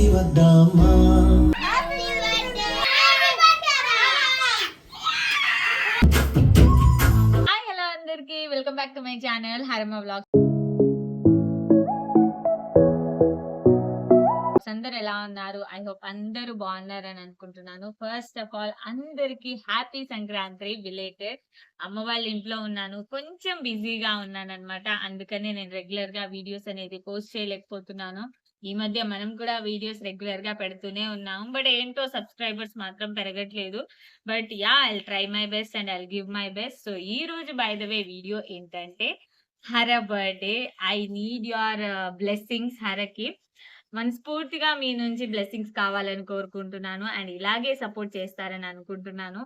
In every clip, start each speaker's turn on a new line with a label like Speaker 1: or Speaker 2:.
Speaker 1: కలిసి వద్దామా
Speaker 2: welcome back to my channel Harama blog అందరు ఎలా ఉన్నారు? ఐ హోప్ అందరూ బాగున్నారని అనుకుంటున్నాను. ఫస్ట్ ఆఫ్ ఆల్ అందరికి హ్యాపీ సంక్రాంతి బిలేటెడ్ అమ్మ వాళ్ళ ఇంట్లో ఉన్నాను. కొంచెం బిజీగా ఉన్నాను అనమాట అందుకనే నేను రెగ్యులర్గా వీడియోస్ అనేది పోస్ట్ చేయలేకపోతున్నాను. ఈ మధ్య మనం కూడా వీడియోస్ రెగ్యులర్గా పెడుతూనే ఉన్నాం. బట్ ఏంటో సబ్స్క్రైబర్స్ మాత్రం పెరగట్లేదు. But yeah I try my best and I give my best so ఈ రోజు బై ద వే వీడియో ఏంటంటే Hara birthday I need your blessings హరకి. మనస్ఫూర్తిగా మీ నుంచి బ్లెస్సింగ్స్ కావాలని కోరుకుంటున్నాను. అండ్ ఇలాగే సపోర్ట్ చేస్తారని అనుకుంటున్నాను.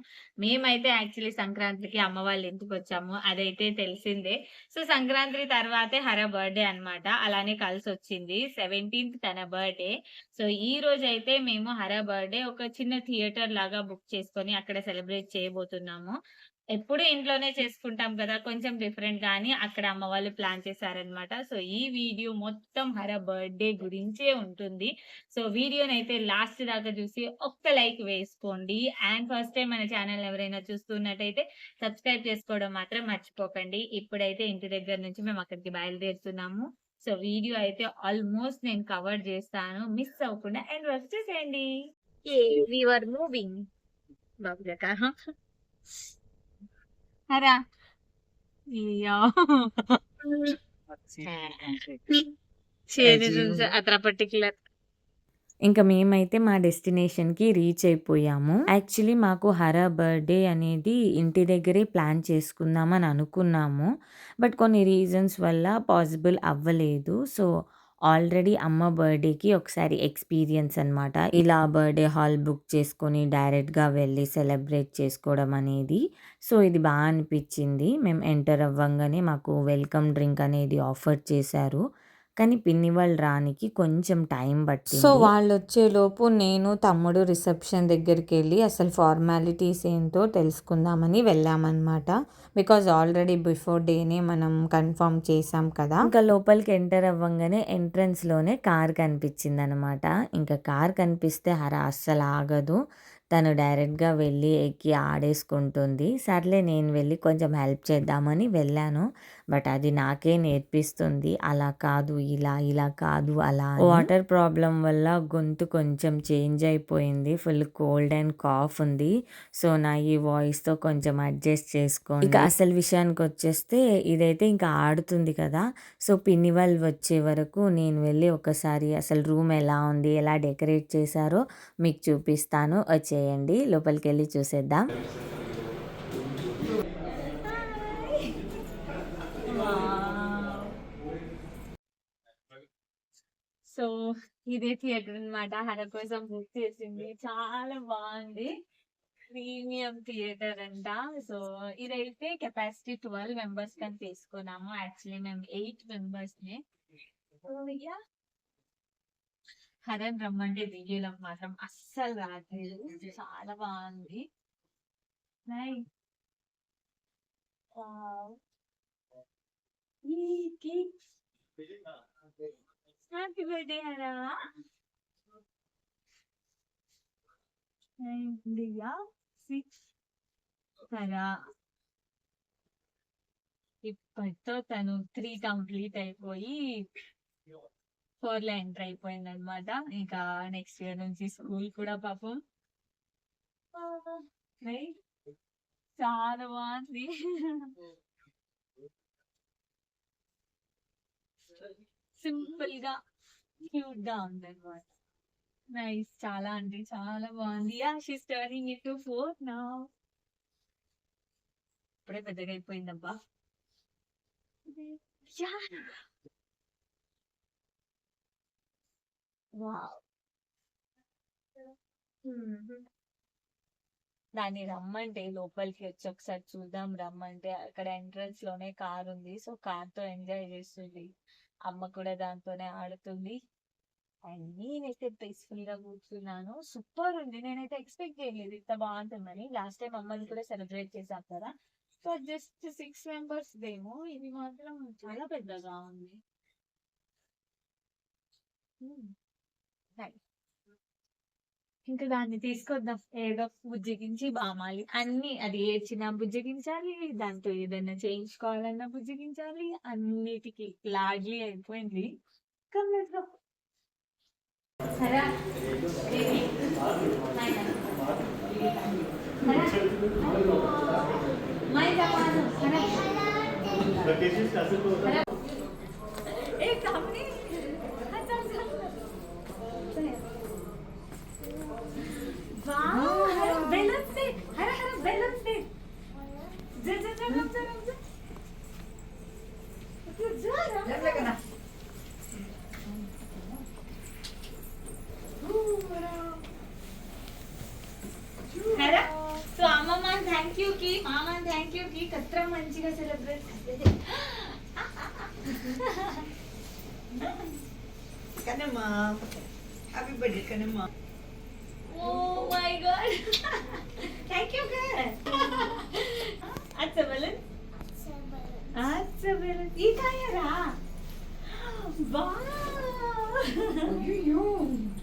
Speaker 2: మేమైతే యాక్చువల్లీ సంక్రాంతికి అమ్మ వాళ్ళు ఇంటికి వచ్చాము అదైతే తెలిసిందే. సో సంక్రాంతి తర్వాతే హర బర్త్డే అన్నమాట. అలానే కలిసి వచ్చింది సెవెంటీన్త్ తన బర్త్డే. సో ఈ రోజు అయితే మేము హర బర్త్డే ఒక చిన్న థియేటర్ లాగా బుక్ చేసుకొని అక్కడ సెలబ్రేట్ చేయబోతున్నాము. ఎప్పుడు ఇంట్లోనే చేసుకుంటాం కదా కొంచెం డిఫరెంట్ కానీ అక్కడ అమ్మ వాళ్ళు ప్లాన్ చేశారనమాట. సో ఈ వీడియో మొత్తం హర బర్త్డే గురించే ఉంటుంది. సో వీడియోని అయితే లాస్ట్ దాకా చూసి ఒక్క లైక్ వేసుకోండి. అండ్ ఫస్ట్ టైం మన ఛానల్ ఎవరైనా చూస్తున్నట్టయితే సబ్స్క్రైబ్ చేసుకోవడం మాత్రం మర్చిపోకండి. ఇప్పుడైతే ఇంటి దగ్గర నుంచి మేము అక్కడికి బయలుదేరుతున్నాము. సో వీడియో అయితే ఆల్మోస్ట్ నేను కవర్ చేస్తాను. మిస్ అవ్వకుండా అండ్ వర్క్ చేసేయండి. వీఆర్ మూవింగ్ బాబు అరా అത്ര పర్టికులర్
Speaker 3: ఇంకా మేమైతే మా డెస్టినేషన్‌కి రీచ్ అయిపోయాము. యాక్చువల్లీ మాకు హర బర్త్‌డే అనేది ఇంటి దగ్గరే ప్లాన్ చేసుకుందామని అనుకున్నాము. బట్ కొన్ని రీజన్స్ వల్ల పాసిబుల్ అవ్వలేదు. సో, ఆల్రెడీ అమ్మ బర్త్‌డేకి ఒకసారి ఎక్స్‌పీరియన్స్ అనమాట. ఇలా బర్త్‌డే హాల్ బుక్ చేసుకొని డైరెక్ట్‌గా వెళ్ళి సెలబ్రేట్ చేసుకోవడం అనేది. సో, ఇది బాగా అనిపించింది మేము ఎంటర్ అవ్వంగానే మాకు వెల్కమ్ డ్రింక్ అనేది ఆఫర్ చేశారు. కానీ పిన్ని వాళ్ళు రానికి కొంచెం టైం
Speaker 4: సో
Speaker 3: పట్టింది.
Speaker 4: వాళ్ళొచ్చేలోపు నేను, తమ్ముడు రిసెప్షన్ దగ్గరికెళ్ళి అసలు ఫార్మాలిటీస్ ఏంటో తెలుసుకుందామని వెళ్ళామనమాట. బికాజ్ ఆల్రెడీ బిఫోర్ డేనే మనం కన్ఫర్మ్ చేసాం కదా!
Speaker 3: ఇంకా లోపలికి ఎంటర్ అవ్వంగానే ఎంట్రన్స్‌లోనే కార్ కనిపించిందనమాట. ఇంకా కార్ కనిపిస్తే హర అస్సలు ఆగదు. తను డైరెక్ట్‌గా వెళ్ళి ఎక్కి ఆడేసుకుంటుంది. సర్లే నేను వెళ్ళి కొంచెం హెల్ప్ చేద్దామని వెళ్ళాను. బట్ అది నాకే నేర్పిస్తుంది. అలా కాదు ఇలా, ఇలా కాదు అలా. వాటర్ ప్రాబ్లమ్ వల్ల గొంతు కొంచెం చేంజ్ అయిపోయింది. ఫుల్ కోల్డ్ అండ్ కాఫ్ ఉంది. సో, నా ఈ వాయిస్‌తో కొంచెం అడ్జస్ట్ చేసుకోండి. ఇక అసలు విషయానికొచ్చేస్తే ఇదైతే ఇంకా ఆడుతుంది కదా! సో, పిన్ని వాళ్ళు వచ్చే వరకు నేను వెళ్ళి ఒకసారి అసలు రూమ్ ఎలా ఉంది, ఎలా డెకరేట్ చేశారో మీకు చూపిస్తాను. అండి లోపలికి వెళ్ళి చూసేద్దాం.
Speaker 2: సో, ఇదే థియేటర్ అన్నమాట. హర కోసం బుక్ చేసింది. చాలా బాగుంది. ప్రీమియం థియేటర్ అంట. సో, ఇదైతే కెపాసిటీ 12 మెంబర్స్ కని తీసుకున్నాము. యాక్చువల్లీ మేము ఎయిట్ మెంబర్స్ని హరని రమ్మంటే వీడియోలోకి మాత్రం అస్సలు రాట్లేదు. చాలా బాగుంది. హ్యాపీ బర్త్‌డే హరా! 6 హరా! ఇప్పటితో తను 3 కంప్లీట్ అయిపోయి 4లో ఎంటర్ అయిపోయిందన్నమాట. ఇంకా నెక్స్ట్ ఇయర్ నుంచి స్కూల్ కూడా పాపం. చాలా బాగుంది సింపుల్ చాలా బాగుంది. సింపుల్‌గా, ఉంది అనమాట నైస్. చాలా అంటే చాలా బాగుంది. Yeah! She is turning into 4 now. ఇప్పుడే పెద్దగా అయిపోయిందబ్బా! దాన్ని రమ్మంటే లోపలికి వచ్చి ఒకసారి చూద్దాం రమ్మంటే అక్కడ ఎంట్రన్స్‌లోనే కార్ ఉంది. సో, కార్‌తో ఎంజాయ్ చేస్తుంది. అమ్మ కూడా దాంతోనే ఆడుతుంది. అండ్ నేనైతే పీస్‌ఫుల్‌గా కూర్చున్నాను. సూపర్ ఉంది. నేనైతే ఎక్స్‌పెక్ట్ చేయలేదు ఇంత బాగుంటుందని. లాస్ట్ టైమ్ అమ్మది కూడా సెలబ్రేట్ చేసాం కదా! సో, జస్ట్ 6 మెంబర్స్‌దేమో ఇది మాత్రం చాలా పెద్దగా ఉంది. ఇంకా దాన్ని తీసుకొద్దాం. ఏదో బుజ్జగించి బామాలి. అన్ని అది ఏడ్చినా బుజ్జగించాలి దాంతో ఏదైనా చేయించుకోవాలన్నా బుజ్జగించాలి అన్నిటికీ లాడ్లీ అయిపోయింది. ఏ కామెడీ థ్యాంక్ యూ కి మామ థ్యాంక్ యూ కి కత్ర మంచిగా సెలబ్రేట్
Speaker 1: కనమ్మా Happy birthday
Speaker 2: ka naman. Oh my God! Thank you, girl! At sa balon? At sa
Speaker 1: balon. Ita yara!
Speaker 2: Wow! Uyuyun!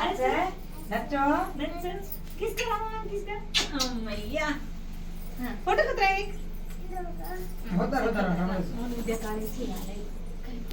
Speaker 2: Atsa?
Speaker 1: Natso? Natso? Kiss
Speaker 5: ka lang ma'am,
Speaker 2: kiss ka. Oh my
Speaker 5: God! Photo ka, Trek? Hotar, hotar,
Speaker 2: hotar.
Speaker 5: Udah kali sih, ada itu.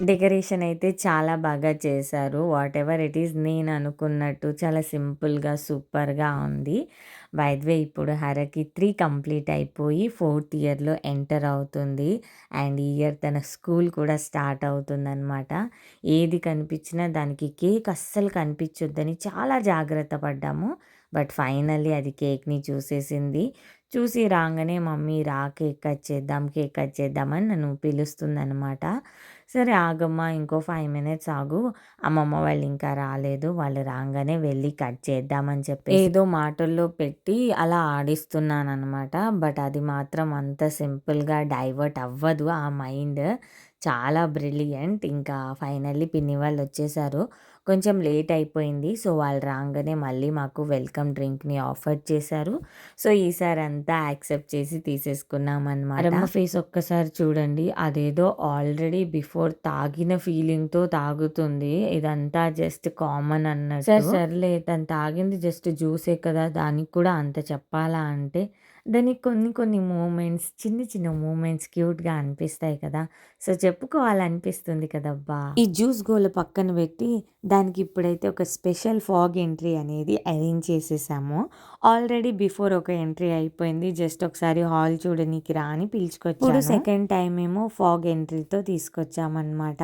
Speaker 3: Decoration అయితే చాలా బాగా చేశారు. What ever it is నేను అనుకున్నట్టు చాలా సింపుల్గా సూపర్గా ఉంది. వైద్వే ద వే ఇప్పుడు హరకి త్రీ కంప్లీట్ అయిపోయి ఫోర్త్ ఇయర్లో ఎంటర్ అవుతుంది. అండ్ ఈ ఇయర్ తన స్కూల్ కూడా స్టార్ట్ అవుతుందన్నమాట. ఏది కనిపించినా దానికి కేక్ అస్సలు కనిపించొద్దని చాలా జాగ్రత్త పడ్డాము. బట్ ఫైనల్లీ అది కేక్ని చూసేసింది. చూసి రాగానే మమ్మీ రా కేక్ కట్ చేద్దాం కేక్ కట్ చేద్దామని నన్ను పిలుస్తుందనమాట సరే ఆగమ్మా ఇంకో ఫైవ్ మినిట్స్ ఆగు. అమ్మమ్మ వాళ్ళు ఇంకా రాలేదు. వాళ్ళు రాగానే వెళ్ళి కట్ చేద్దామని చెప్పి ఏదో మాటల్లో పెట్టి అలా ఆడిస్తున్నాను అనమాట బట్ అది మాత్రం అంత సింపుల్గా డైవర్ట్ అవ్వదు. ఆ మైండ్ చాలా బ్రిలియంట్. ఇంకా ఫైనల్లీ పిన్ని వాళ్ళు వచ్చేసారు. కొంచెం లేట్ అయిపోయింది. సో వాళ్ళు రాగానే మళ్ళీ మాకు వెల్కమ్ డ్రింక్ని ఆఫర్ చేశారు. సో ఈసారి అంతా యాక్సెప్ట్ చేసి తీసేసుకున్నాం అనమాట అమ్మ ఫేస్ ఒక్కసారి చూడండి. అదేదో ఆల్రెడీ బిఫోర్ తాగిన ఫీలింగ్తో తాగుతుంది. ఇదంతా జస్ట్ కామన్ అన్నట్టు. సరే సర్లే తను తాగింది జస్ట్ జ్యూసే కదా దానికి కూడా అంత చెప్పాలా అంటే దానికి కొన్ని కొన్ని మూమెంట్స్ చిన్న చిన్న మూమెంట్స్ క్యూట్గా అనిపిస్తాయి కదా! సో చెప్పుకోవాలనిపిస్తుంది కదబ్బా! ఈ జ్యూస్ గోల పక్కన పెట్టి దానికి ఇప్పుడైతే ఒక స్పెషల్ ఫాగ్ ఎంట్రీ అనేది అరేంజ్ చేసేసాము. ఆల్రెడీ బిఫోర్ ఒక ఎంట్రీ అయిపోయింది. జస్ట్ ఒకసారి హాల్ చూడనీకి రా అని పిలుచుకొచ్చాను. ఇప్పుడు సెకండ్ టైం ఏమో ఫాగ్ ఎంట్రీతో తీసుకొచ్చామన్నమాట.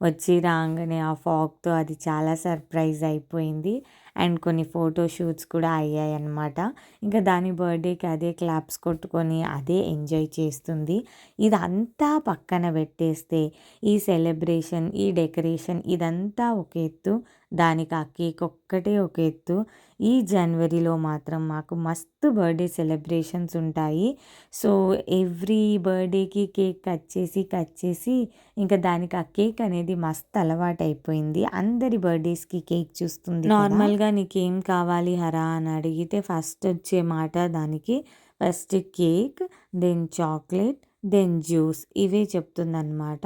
Speaker 3: వచ్చి రాగానే ఆ ఫాగ్తో అది చాలా సర్ప్రైజ్ అయిపోయింది. అండ్ కొన్ని ఫోటో షూట్స్ కూడా అయ్యాయి అన్నమాట ఇంకా దాని బర్త్డేకి అదే క్లాప్స్ కొట్టుకొని అదే ఎంజాయ్ చేస్తుంది. ఇదంతా పక్కన పెట్టేస్తే ఈ సెలబ్రేషన్ ఈ డెకరేషన్ ఇదంతా ఒక ఎత్తు దానికి ఆ కేక్ ఒక్కటే ఒక ఎత్తు. ఈ జనవరిలో మాత్రం మాకు మస్తు బర్త్డే సెలబ్రేషన్స్ ఉంటాయి. సో ఎవ్రీ బర్త్డేకి కేక్ కట్ చేసి కట్ చేసి ఇంకా దానికి ఆ కేక్ అనేది మస్తు అలవాటు అయిపోయింది అందరి బర్త్డేస్కి కేక్ చూస్తుంది నార్మల్గా నీకేం కావాలి హరా అని అడిగితే ఫస్ట్ వచ్చే మాట దానికి first cake then chocolate then juice ఇవే చెప్తుందన్నమాట.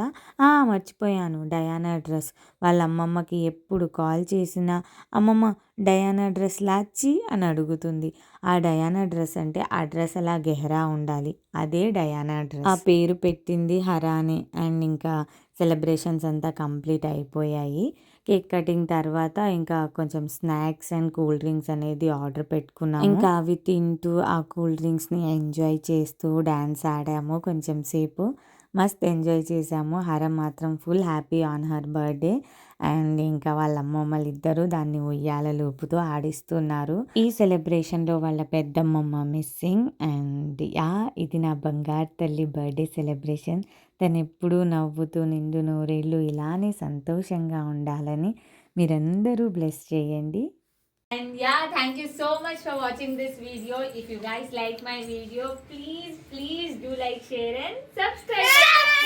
Speaker 3: మర్చిపోయాను. Diana dress. వాళ్ళ అమ్మమ్మకి ఎప్పుడు కాల్ చేసినా అమ్మమ్మ డయానా డ్రెస్ లాచి అని అడుగుతుంది. ఆ డయానా డ్రెస్ అంటే ఆ డ్రెస్ అలా గెహరా ఉండాలి. అదే డయానా డ్రెస్. ఆ పేరు పెట్టింది హరానే అండ్ ఇంకా సెలబ్రేషన్స్ అంతా కంప్లీట్ అయిపోయాయి. కేక్ కటింగ్ తర్వాత ఇంకా కొంచెం స్నాక్స్ అండ్ కూల్ డ్రింక్స్ అనేది ఆర్డర్ పెట్టుకున్నాం ఇంకా అవి తింటూ ఆ కూల్ డ్రింక్స్ని ఎంజాయ్ చేస్తూ డ్యాన్స్ ఆడాము కొంచెం సేపు. మస్త్ ఎంజాయ్ చేసాము. హరం మాత్రం full happy on her birthday. And ఇంకా వాళ్ళ అమ్మమ్మలు ఇద్దరు దాన్ని ఉయ్యాల లూపుతూ ఆడిస్తున్నారు. ఈ సెలబ్రేషన్లో వాళ్ళ పెద్దమ్మమ్మ మిస్సింగ్. అండ్ యా ఇది నా బంగారు తల్లి బర్త్డే సెలబ్రేషన్. తను ఎప్పుడూ నవ్వుతూ నిండు నూరేళ్ళు ఇలానే సంతోషంగా ఉండాలని మీరందరూ బ్లెస్ చేయండి.
Speaker 2: And yeah, thank you so much for watching this video. If you guys like my video, please, please do like, share and subscribe.